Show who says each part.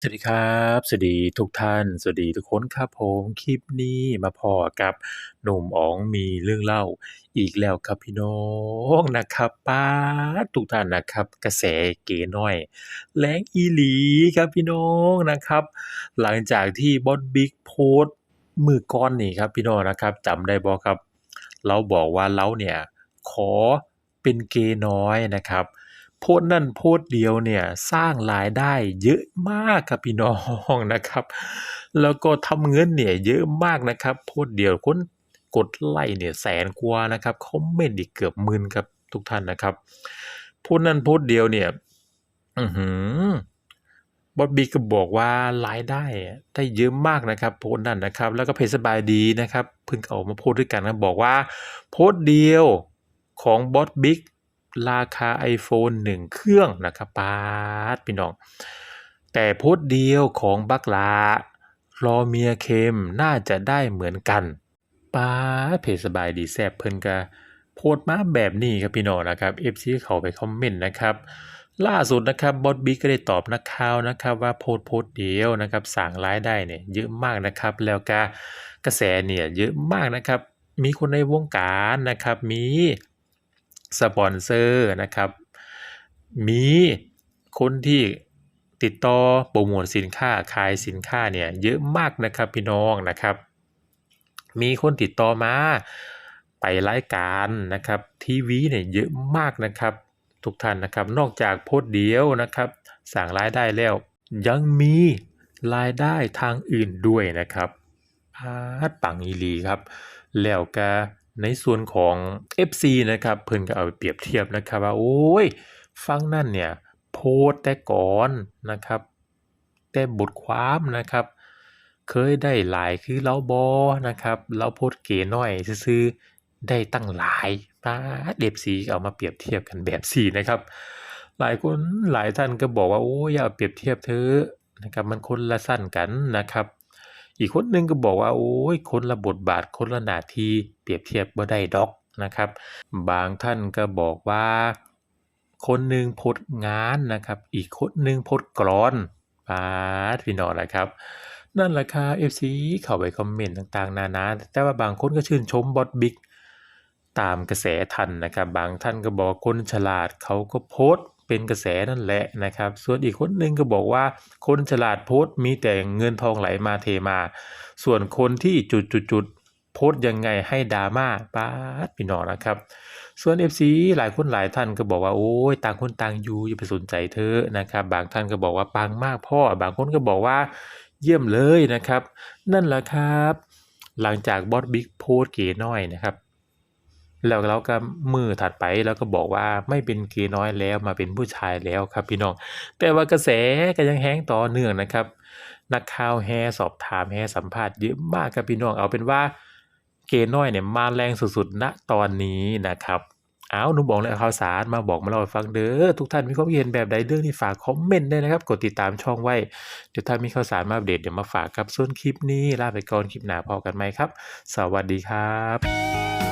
Speaker 1: สวัสดีครับ สวัสดีทุกท่าน สวัสดีทุกคนครับผมคลิปนี้มาพอกับหนุ่มอ๋องมีเรื่องเล่าอีกแล้วครับพี่น้องนะครับป๊าทุกท่านนะครับ กระแสเก๋น้อยแรงอีหลีครับพี่น้องนะครับ หลังจากที่บอสบิ๊กโพสต์มือก้อนนี่ครับพี่น้องนะครับจำได้บ่ครับ เราบอกว่าเราเนี่ยขอเป็นเกย์น้อยนะครับ โพสต์นั่นโพสต์เดียวเนี่ยสร้างรายได้เยอะมากครับพี่น้องนะครับ แล้วก็ทำเงินเนี่ยเยอะมากนะครับ โพสต์เดียวคนกดไลค์เนี่ยแสนกว่านะครับคอมเมนต์อีกเกือบหมื่นครับทุกท่านนะครับโพสต์นั่นโพสต์เดียวเนี่ยอือหือบอสบีก็บอกว่ารายได้ได้เยอะมากนะครับ โพสต์นั่นนะครับ แล้วก็เพจสบายดีนะครับเพิ่งเอามาโพสต์ด้วยกันนะบอกว่าโพสต์เดียวของบอสบิ๊ก ราคา iPhone 1 เครื่องนะครับปาดพี่น้อง แต่โพสต์เดียวของบักลารอเมียเค็มน่าจะได้เหมือนกันป้าเพจสบายดีแซบเพิ่นกะโพสต์มาแบบนี้ครับพี่น้องนะครับ FC เขาไปคอมเมนต์นะครับ ล่าสุดนะครับบอสบิ๊กก็ได้ตอบนักข่าวนะครับ ว่าโพสโพสเดียวนะครับสั่งรายได้เนี่ยเยอะมากนะครับ แล้วก็กระแสเนี่ยเยอะมากนะครับ มีคนในวงการนะครับ มี สปอนเซอร์นะครับ มีคนที่ติดต่อโปรโมทสินค้าขายสินค้าเนี่ยเยอะมากนะครับพี่น้องนะครับ มีคนติดต่อมาไปรายการนะครับทีวีเนี่ยเยอะมากนะครับ ทุกท่านนะครับนอกจากโพสต์เดียวนะครับสั่งรายได้แล้ว ยังมีรายได้ทางอื่นด้วยนะครับพาปังอีลีครับ แล้วก็ ในส่วนของ FC นะครับเพิ่นก็เอาไปเปรียบเทียบนะครับว่าโอ้ยฟังนั่นเนี่ยโพสแต่ก่อนนะครับ แต่บทความนะครับ เคยได้หลายคือเราบอนะครับเราโพสเก๋น้อยซื่อได้ตั้งหลายป้าเด็บสีเอามาเปรียบเทียบกันแบบสี่นะครับ หลายคนหลายท่านก็บอกว่าโอ้ยอย่าเปรียบเทียบเธอะนะครับมันคนละสั้นกันนะครับ อีกคนหนึงก็บอกว่าโอ้ยคนละบทบาทคนละนาทีเปรียบเทียบบ่ได้ดอกนะครับ บางท่านก็บอกว่า คนหนึ่งโพสงานนะครับ อีกคนหนึ่งโพสกรอนปาดพี่น้องนะครับ นั่นแหละค่ะ FC เข้าไปคอมเมนต์ต่างๆ นานา แต่ว่าบางคนก็ชื่นชมบอสบิ๊กตามกระแสทันนะครับ บางท่านก็บอกคนฉลาดเขาก็โพสต์ เป็นกระแสนั่นแหละนะครับ ส่วนอีกคนหนึ่งก็บอกว่า คนฉลาดโพสต์มีแต่เงินทองไหลมาเทมา ส่วนคนที่จุดๆๆโพสต์ยังไงให้ดราม่าปาดพี่น้องนะครับ ส่วน FC หลายคนหลายท่านก็บอกว่าโอ้ยต่างคนต่างอยู่อย่าไปสนใจเธอนะครับ บางท่านก็บอกว่าปังมากพ่อ บางคนก็บอกว่าเยี่ยมเลยนะครับ นั่นแหละครับ หลังจากบอสบิ๊กโพสเก๋น้อยนะครับ แล้วเราก็มือถัดไปแล้วก็บอกว่าไม่เป็นเกน้อยแล้วมาเป็นผู้ชายแล้วครับพี่น้อง แต่ว่ากระแสก็ยังแห้งต่อเนื่องนะครับ นักข่าวแห่สอบถามแห่สัมภาษณ์เยอะมากครับพี่น้องเอาเป็นว่าเกน้อยเนี่ยมาแรงสุดๆณตอนนี้นะครับเอาหนุ่มบอกเลยข่าวสารมาบอกมาเล่าฟังเด้อทุกท่านมีความคิดเห็นแบบใดเรื่องนี้ฝากคอมเมนต์ได้นะครับ กดติดตามช่องไว้ เดี๋ยวถ้ามีข่าวสารมาอัปเดตเดี๋ยวมาฝากครับส่วนคลิปนี้ลาไปก่อนคลิปหน้าพอกันไหมครับ สวัสดีครับ